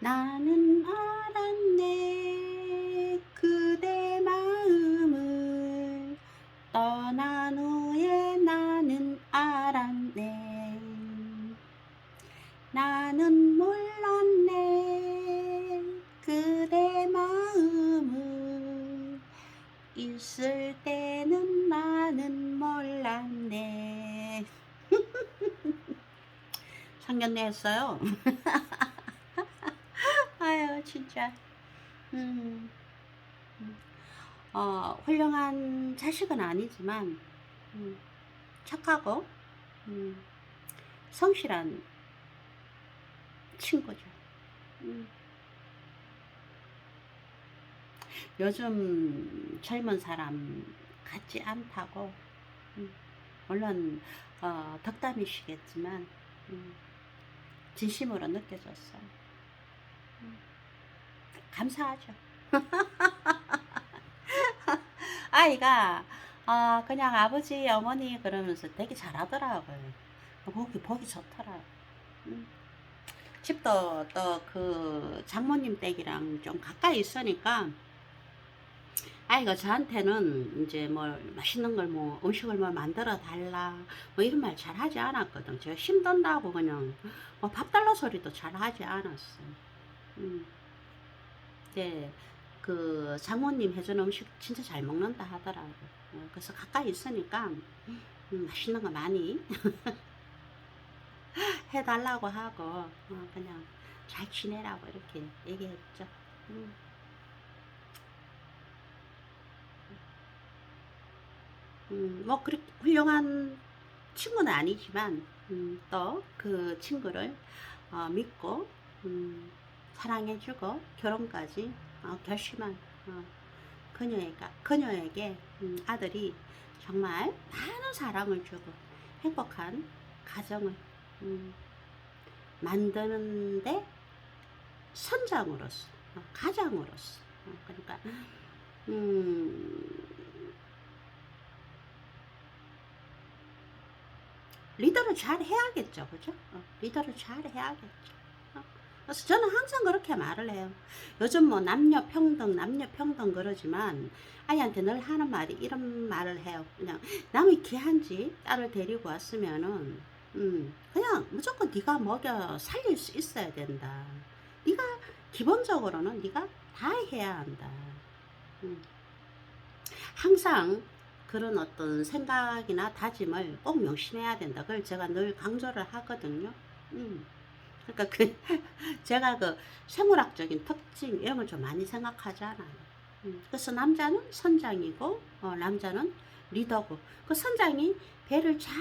나는 알았네 그대 마음을 떠난 후에 나는 알았네. 나는 몰랐네. 그대 마음을 있을 때는 나는 몰랐네. 상견례 했어요 진짜 음, 음. 어, 훌륭한 자식은 아니지만 음, 착하고 음, 성실한 친구죠. 음. 요즘 젊은 사람 같지 않다고 음, 물론 어, 덕담이시겠지만 음, 진심으로 느껴졌어요. 음, 감사하죠. 아이가 어, 그냥 아버지 어머니 그러면서 되게 잘하더라고요. 보기 보기 좋더라고. 음. 집도 또 그 장모님 댁이랑 좀 가까이 있으니까 아이가 저한테는 이제 뭐 맛있는 걸 뭐 음식을 뭐 만들어 달라 뭐 이런 말 잘 하지 않았거든. 제가 힘든다고 그냥 뭐 밥 달라 소리도 잘 하지 않았어. 음. 이제 그 장모님 해준 음식 진짜 잘 먹는다 하더라고. 어, 그래서 가까이 있으니까 음, 맛있는 거 많이 해달라고 하고 어, 그냥 잘 지내라고 이렇게 얘기했죠. 음. 음, 뭐 그렇게 훌륭한 친구는 아니지만 음, 또 그 친구를 어, 믿고 음, 사랑해주고 결혼까지 어, 결심한 어, 그녀에게, 그녀에게 음, 아들이 정말 많은 사랑을 주고 행복한 가정을 음, 만드는데 선장으로서 어, 가장으로서 어, 그러니까 음, 리더를 잘 해야겠죠, 그죠? 어, 리더를 잘 해야겠죠. 어, 그래서 저는 항상 그렇게 말을 해요. 요즘 뭐 남녀 평등, 남녀 평등 그러지만 아이한테 늘 하는 말이 이런 말을 해요. 그냥 남이 귀한지 딸을 데리고 왔으면은 음, 그냥 무조건 네가 먹여 살릴 수 있어야 된다. 네가 기본적으로는 네가 다 해야 한다. 음. 항상 그런 어떤 생각이나 다짐을 꼭 명심해야 된다. 그걸 제가 늘 강조를 하거든요. 음. 그러니까 그 제가 그 생물학적인 특징 이런 걸 좀 많이 생각하잖아요. 음. 그래서 남자는 선장이고 어, 남자는 리더고 그 선장이 배를 잘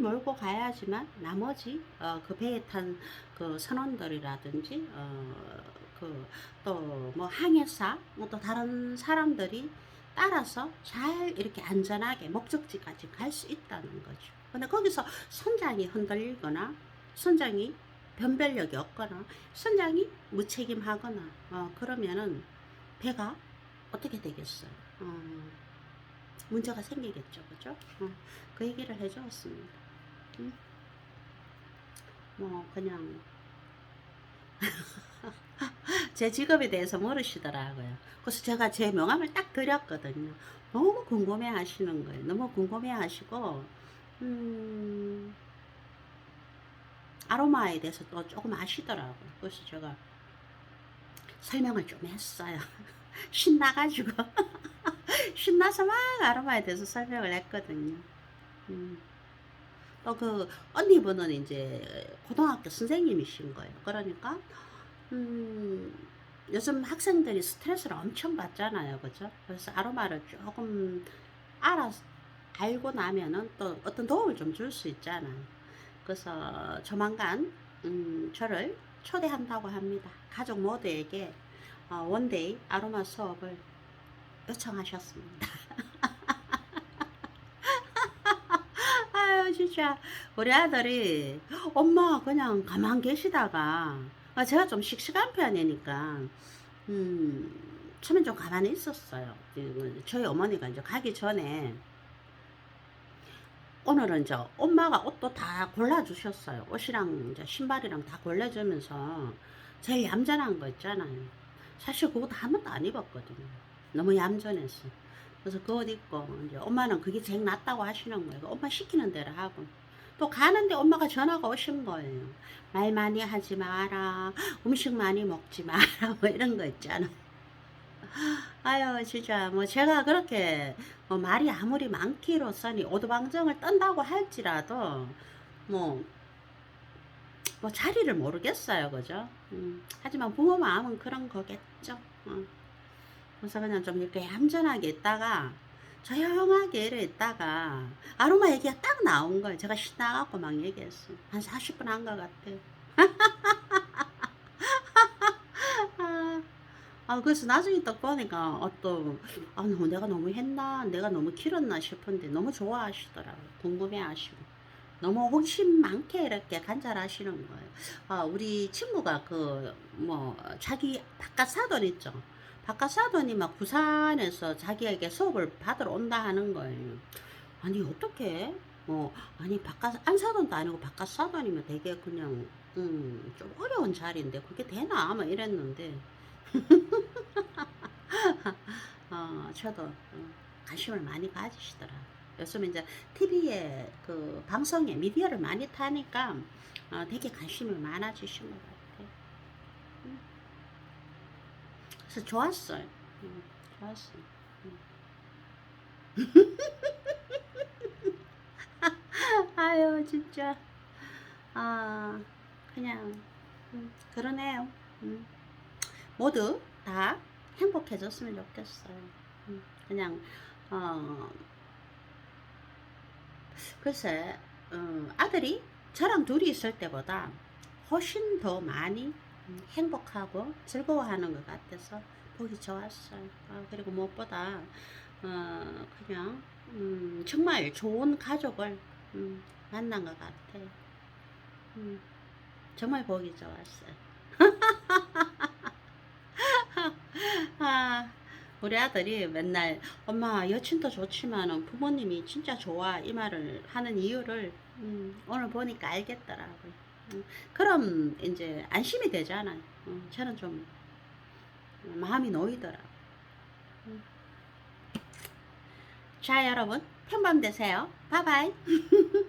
몰고 가야지만 나머지 어, 그 배에 탄 그 선원들이라든지 어, 그 또 뭐 항해사 뭐 또 다른 사람들이 따라서 잘 이렇게 안전하게 목적지까지 갈 수 있다는 거죠. 근데 거기서 선장이 흔들리거나 선장이 변별력이 없거나 선장이 무책임하거나 어, 그러면은 배가 어떻게 되겠어요? 어, 문제가 생기겠죠, 그죠? 어, 그 얘기를 해주었습니다. 음? 뭐 그냥 제 직업에 대해서 모르시더라고요. 그래서 제가 제 명함을 딱 드렸거든요. 너무 궁금해 하시는 거예요. 너무 궁금해 하시고, 음, 아로마에 대해서 또 조금 아시더라고요. 그래서 제가 설명을 좀 했어요. 신나가지고. 신나서 막 아로마에 대해서 설명을 했거든요. 음. 또그 언니분은 이제 고등학교 선생님이신 거예요. 그러니까 음, 요즘 학생들이 스트레스를 엄청 받잖아요. 그죠? 그래서 아로마를 조금 알아, 알고 나면은 또 어떤 도움을 좀 줄 수 있잖아요. 그래서 조만간, 음, 저를 초대한다고 합니다. 가족 모두에게 어, 원데이 아로마 수업을 요청하셨습니다. 아유, 진짜. 우리 아들이 엄마 그냥 가만 계시다가 아, 제가 좀 씩씩한 편이니까, 음, 처음엔 좀 가만히 있었어요. 그, 저희 어머니가 이제 가기 전에, 오늘은 이제 엄마가 옷도 다 골라주셨어요. 옷이랑 이제 신발이랑 다 골라주면서, 제일 얌전한 거 있잖아요. 사실 그거 한 번도 안 입었거든요. 너무 얌전해서. 그래서 그 옷 입고 이제 엄마는 그게 제일 낫다고 하시는 거예요. 엄마 시키는 대로 하고. 또 가는데 엄마가 전화가 오신 거예요. 말 많이 하지 마라. 음식 많이 먹지 마라. 뭐 이런 거 있잖아. 아유 진짜 뭐 제가 그렇게 뭐 말이 아무리 많기로서니 오두방정을 떤다고 할지라도 뭐, 뭐 자리를 모르겠어요 그죠? 음, 하지만 부모 마음은 그런 거겠죠. 어. 그래서 그냥 좀 이렇게 얌전하게 있다가 조용하게 이래 있다가 아로마 얘기가 딱 나온 거예요 제가 신나갖고 막 얘기했어요. 한 40분 한 것 같아요 아, 그래서 나중에 딱 보니까 어떤 아 내가 너무 했나? 내가 너무 길었나 싶은데 너무 좋아하시더라고요. 궁금해 하시고. 너무 호심 많게 이렇게 간절하시는 거예요. 아 우리 친구가 그 뭐 자기 바깥 사돈 있죠. 바깥 사돈이 막 부산에서 자기에게 수업을 받으러 온다 하는 거예요. 아니 어떻게 뭐 아니 바깥 안 사돈도 아니고 바깥 사돈이면 되게 그냥 음, 좀 어려운 자리인데 그게 되나? 아마 이랬는데 어, 저도 어, 관심을 많이 가지시더라. 요즘 이제 TV에 그 방송에 미디어를 많이 타니까 어, 되게 관심이 많아지신 것 같아요. 음. 그래서 좋았어요. 음, 좋았어요. 음. 아유 진짜 아 그냥 음, 그러네요. 음. 모두 다 행복해졌으면 좋겠어요. 음, 그냥 어 글쎄 어, 아들이 저랑 둘이 있을 때보다 훨씬 더 많이 음, 행복하고 즐거워하는 것 같아서 보기 좋았어요. 아, 그리고 무엇보다 어, 그냥 음, 정말 좋은 가족을 음, 만난 것 같아요. 음, 정말 보기 좋았어요. 아, 우리 아들이 맨날 엄마 여친도 좋지만 부모님이 진짜 좋아 이 말을 하는 이유를 음, 오늘 보니까 알겠더라고요. 음, 그럼 이제 안심이 되잖아요. 음, 저는 좀 마음이 놓이더라고요. 음. 자 여러분 편밤 되세요. 바이바이.